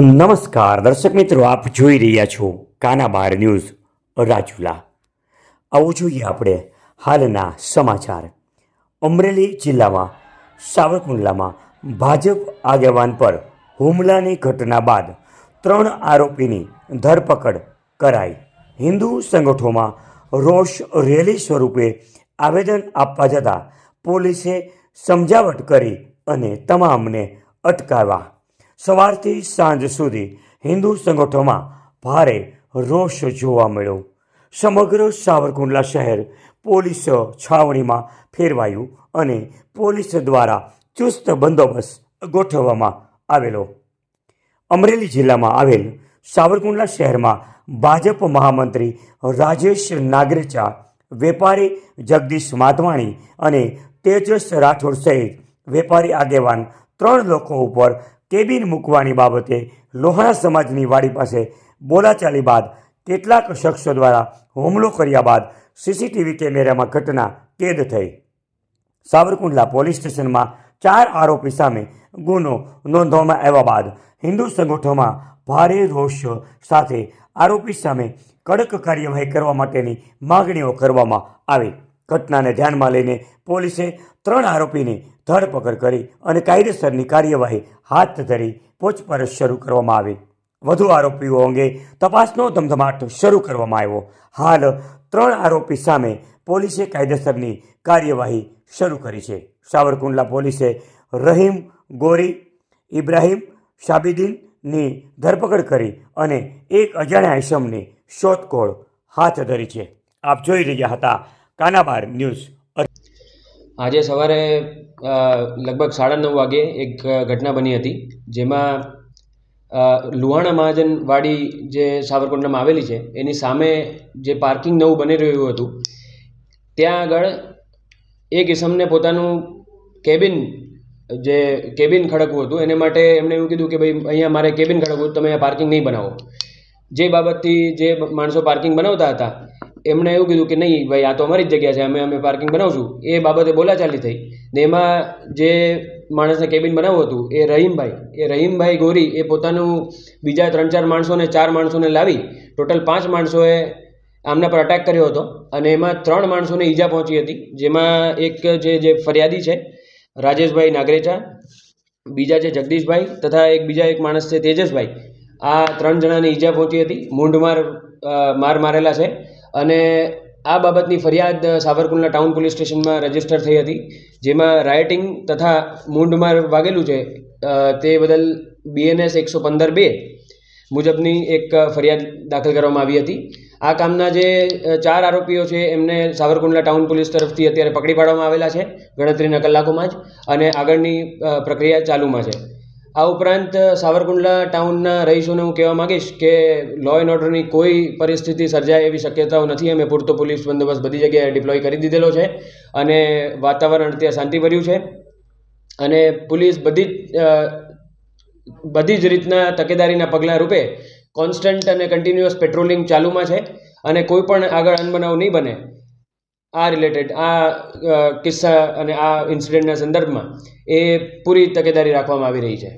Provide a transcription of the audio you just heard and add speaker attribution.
Speaker 1: નમસ્કાર, દર્શક મિત્રો, આપ જોઈ રહ્યા છો કાના બાર ન્યૂઝ રાજુલા. આવું જોઈએ આપણે હાલના સમાચાર. અમરેલી જિલ્લામાં, સાવરકુંડલામાં ભાજપ આગેવાન પર હુમલાની ઘટના બાદ ત્રણ આરોપીની ધરપકડ કરાઈ. હિન્દુ સંગઠનોમાં રોષ રેલી સ્વરૂપે આવેદન આપવા જતાં પોલીસે સમજાવટ કરી અને તમામને અટકાવ્યા. સવારથી સાંજ સુધી હિન્દુ સંગઠનોમાં ભારે રોષ જોવા મળ્યો. સમગ્ર સાવરકુંડલા શહેર પોલીસ છાવણીમાં ફેરવાયું અને પોલીસ દ્વારા ચુસ્ત બંદોબસ્ત ગોઠવવામાં આવેલો. અમરેલી જિલ્લામાં આવેલ સાવરકુંડલા શહેરમાં ભાજપ મહામંત્રી રાજેશ નાગરેચા, વેપારી જગદીશ માધવાણી અને તેજસ રાઠોડ સહિત વેપારી આગેવાન ત્રણ લોકો ઉપર કેબિન મૂકવાની બાબતે લોહાણા સમાજની વાડી પાસે બોલાચાલી બાદ કેટલાક શખ્સો દ્વારા હુમલો કર્યા બાદ સીસીટીવી કેમેરામાં ઘટના કેદ થઈ. સાવરકુંડલા પોલીસ સ્ટેશનમાં ચાર આરોપી સામે ગુનો નોંધવામાં આવ્યા બાદ હિન્દુ સંગઠનોમાં ભારે રોષ સાથે આરોપી સામે કડક કાર્યવાહી કરવા માટેની માગણીઓ કરવામાં આવી. ઘટનાને ધ્યાનમાં લઈને પોલીસે ત્રણ આરોપીની ધરપકડ કરી અને કાયદેસરની કાર્યવાહી હાથ ધરી પૂછપરછ શરૂ કરવામાં આવી. વધુ આરોપીઓ અંગે તપાસનો ધમધમાટ શરૂ કરવામાં આવ્યો. હાલ ત્રણ આરોપી સામે પોલીસે કાયદેસરની કાર્યવાહી શરૂ કરી છે. સાવરકુંડલા પોલીસે રહીમ, ગોરી, ઇબ્રાહિમ, શાબિદીનની ધરપકડ કરી અને એક અજાણ્યા ઇસમની શોધખોળ હાથ ધરી છે. આપ જોઈ રહ્યા હતા કાનાબાર ન્યૂઝ.
Speaker 2: આજે સવારે લગભગ સાડા નવ વાગે એક ઘટના બની હતી, જેમાં લુહાણા મહાજનવાડી જે સાવરકુંડલામાં આવેલી છે, એની સામે જે પાર્કિંગ નવું બની રહ્યું હતું, ત્યાં આગળ એક ઇસમને પોતાનું કેબિન, જે કેબિન ખડકવું હતું, એને માટે એમણે એવું કીધું કે ભાઈ, અહીંયા મારે કેબિન ખડકવું તમે અહીંયા પાર્કિંગ નહીં બનાવો. જે બાબતથી જે માણસો પાર્કિંગ બનાવતા હતા એમણે એવું કીધું કે નહીં ભાઈ, આ તો અમારી જ જગ્યા છે, અમે અમે પાર્કિંગ બનાવશું. એ બાબતે બોલાચાલી થઈ. ને એમાં જે માણસને કેબિન બનાવવું હતું, એ રહીમભાઈ એ રહીમભાઈ ગોરી એ પોતાનું બીજા ત્રણ ચાર માણસોને ચાર માણસોને લાવી ટોટલ પાંચ માણસોએ આમના પર અટેક કર્યો હતો. અને એમાં ત્રણ માણસોને ઈજા પહોંચી હતી, જેમાં એક જે જે ફરિયાદી છે, રાજેશભાઈ નાગરેચા, બીજા છે જગદીશભાઈ, તથા એક બીજા એક માણસ છે તેજસભાઈ. આ ત્રણ જણાને ઈજા પહોંચી હતી. મૂંઢમાર માર મારેલા છે. અને આ બાબતની ફરિયાદ સાવરકુંડલા ટાઉન પોલીસ સ્ટેશનમાં રજિસ્ટર થઈ હતી, જેમાં રાઇટિંગ તથા મૂંઢમાર વાગેલું છે તે બદલ બીએનએસ એકસો પંદર બે મુજબની એક ફરિયાદ દાખલ કરવામાં આવી હતી. આ કામના જે ચાર આરોપીઓ છે, એમને સાવરકુંડલા ટાઉન પોલીસ તરફથી અત્યારે પકડી પાડવામાં આવેલા છે, ગણતરીના કલાકોમાં જ, અને આગળની પ્રક્રિયા ચાલુમાં છે. આ ઉપરાંત સાવરકુંડલા ટાઉનના રહીશોને હું કહેવા માગીશ કે લો એન્ડ ઓર્ડરની કોઈ પરિસ્થિતિ સર્જાય એવી શક્યતાઓ નથી. અમે પૂરતો પોલીસ બંદોબસ્ત બધી જગ્યાએ ડિપ્લોય કરી દીધેલો છે અને વાતાવરણ અત્યારે શાંતિભર્યું છે. અને પોલીસ બધી જ બધી જ રીતના તકેદારીના પગલાં રૂપે કોન્સ્ટન્ટ અને કન્ટિન્યુઅસ પેટ્રોલિંગ ચાલુમાં છે અને કોઈ પણ આગળ અનબનાવ નહીં બને. આ રિલેટેડ આ કિસ્સા અને આ ઇન્સિડન્ટના સંદર્ભમાં એ પૂરી તકેદારી રાખવામાં આવી રહી છે.